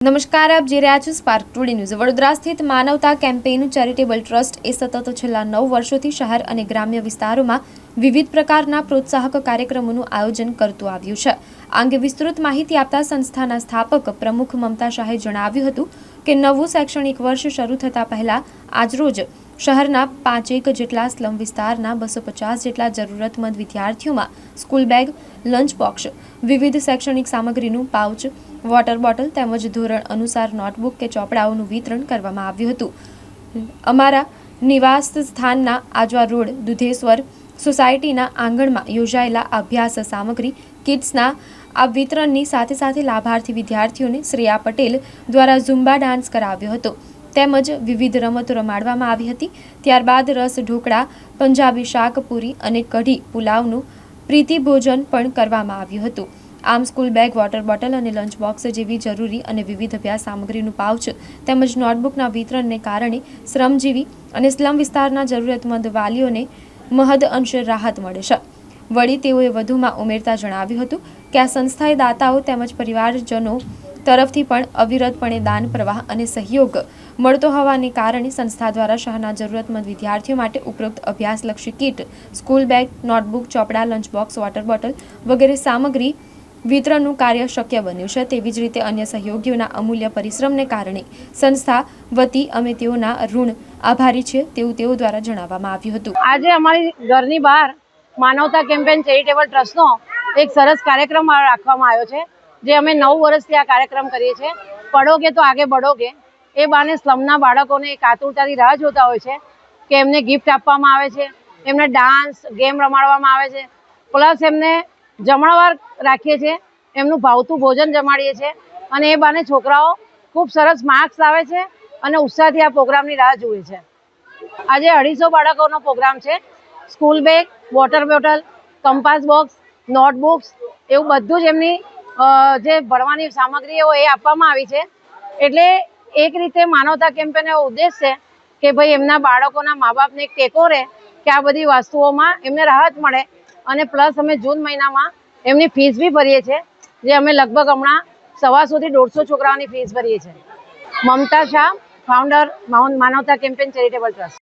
નમસ્કાર, આપ જે રહ્યા છો સ્પાર્ક ટુડે ન્યૂઝ વડોદરા સ્થિત માનવતા કેમ્પેઇન ચેરિટેબલ ટ્રસ્ટ એ સતત છેલ્લા નવ વર્ષોથી શહેર અને ગ્રામ્ય વિસ્તારોમાં વિવિધ પ્રકારના પ્રોત્સાહક કાર્યક્રમોનું આયોજન કરતું આવ્યું છે. આ અંગે વિસ્તૃત માહિતી આપતા સંસ્થાના સ્થાપક પ્રમુખ મમતા શાહે જણાવ્યું હતું કે નવું શૈક્ષણિક વર્ષ શરૂ થતાં પહેલા આજરોજ શહેરના પાંચેક જેટલા સ્લમ વિસ્તારના બસો પચાસ જેટલા જરૂરતમંદ વિદ્યાર્થીઓમાં સ્કૂલ બેગ, લંચ બોક્સ, વિવિધ શૈક્ષણિક સામગ્રીનું પાઉચ, વોટર બોટલ તેમજ ધોરણ અનુસાર નોટબુક કે ચોપડાઓનું વિતરણ કરવામાં આવ્યું હતું. અમારા નિવાસ સ્થાનના આજવા રોડ, દુધેશ્વર સોસાયટીના આંગણમાં યોજાયેલા અભ્યાસ સામગ્રી, કિટ્સના આ વિતરણની સાથે સાથે લાભાર્થી વિદ્યાર્થીઓને શ્રેયા પટેલ દ્વારા ઝુંબા ડાન્સ કરાવ્યો હતો. તેમજ વિવિધ રમતો રમાડવામાં આવી હતી. ત્યારબાદ રસ ઢોકળા, પંજાબી શાકપુરી અને કઢી પુલાવનું પ્રીતિ ભોજન પણ કરવામાં આવ્યું હતું. આમ સ્કૂલ બેગ વોટર બોટલ અને લંચ બોક્સ જેવી જરૂરી અને વિવિધ અભ્યાસ સામગ્રીનું પાઉચ તેમજ નોટબુકના વિતરણને કારણે શ્રમજીવી અને સ્લમ વિસ્તારના જરૂરિયાતમંદ વાલીઓને મહદ અંશે રાહત મળે છે. વળી તેઓએ વધુમાં ઉમેરતા જણાવ્યું હતું કે આ સંસ્થાએ દાતાઓ તેમજ પરિવારજનો તરફથી પણ અવિરતપણે દાન, પ્રવાહ અને સહયોગ મળતો હોવાને કારણે સંસ્થા દ્વારા શહેરના જરૂરતમંદ વિદ્યાર્થીઓ માટે ઉપરોક્ત અભ્યાસલક્ષી કીટ, સ્કૂલ બેગ, નોટબુક, ચોપડા લંચ બોક્સ વોટર બોટલ વગેરે સામગ્રી વિતરણનું કાર્ય શક્ય બન્યું છે. તેવી જ રીતે અન્ય સહયોગીઓના અમૂલ્ય પરિશ્રમને કારણે સંસ્થા વતી અમે તેઓના ઋણ આભારી છે તેવું તેઓ દ્વારા જણાવવામાં આવ્યું હતું. આજે અમારી ઘરની બહાર માનવતા કેમ્પેન ચેરિટેબલ ટ્રસ્ટનો એક સરસ કાર્યક્રમ રાખવામાં આવ્યો છે. જે અમે નવ વર્ષથી આ કાર્યક્રમ કરીએ છીએ. પડોગે તો આગે બઢોગે એ બાને સ્લમના બાળકોને એક આતુરતાથી રાહ જોતા હોય છે કે એમને ગિફ્ટ આપવામાં આવે છે, એમને ડાન્સ ગેમ રમાડવામાં આવે છે. પ્લસ એમને જમણવાર રાખીએ છીએ, એમનું ભાવતું ભોજન જમાડીએ છીએ અને એ બાને છોકરાઓ ખૂબ સરસ માર્ક્સ લાવે છે અને ઉત્સાહથી આ પ્રોગ્રામની રાહ જુએ છે. આજે અઢીસો બાળકોનો પ્રોગ્રામ છે. School bag water bottle compass box notebooks એવું બધું જ એમની જે ભણવાની સામગ્રીઓ એ આપવામાં આવી છે. એટલે એક રીતે માનવતા કેમ્પેનનો ઉદ્દેશ છે કે ભાઈ એમના બાળકોના મા બાપને એક ટેકો રહે કે આ બધી વસ્તુઓમાં એમને રાહત મળે. અને પ્લસ અમે જૂન મહિનામાં એમની ફીસ બી ભરીએ છીએ, જે અમે લગભગ હમણાં સવાસોથી દોઢસો છોકરાઓની ફીસ ભરીએ છીએ. Mamata Shah founder Manavta campaign charitable trust.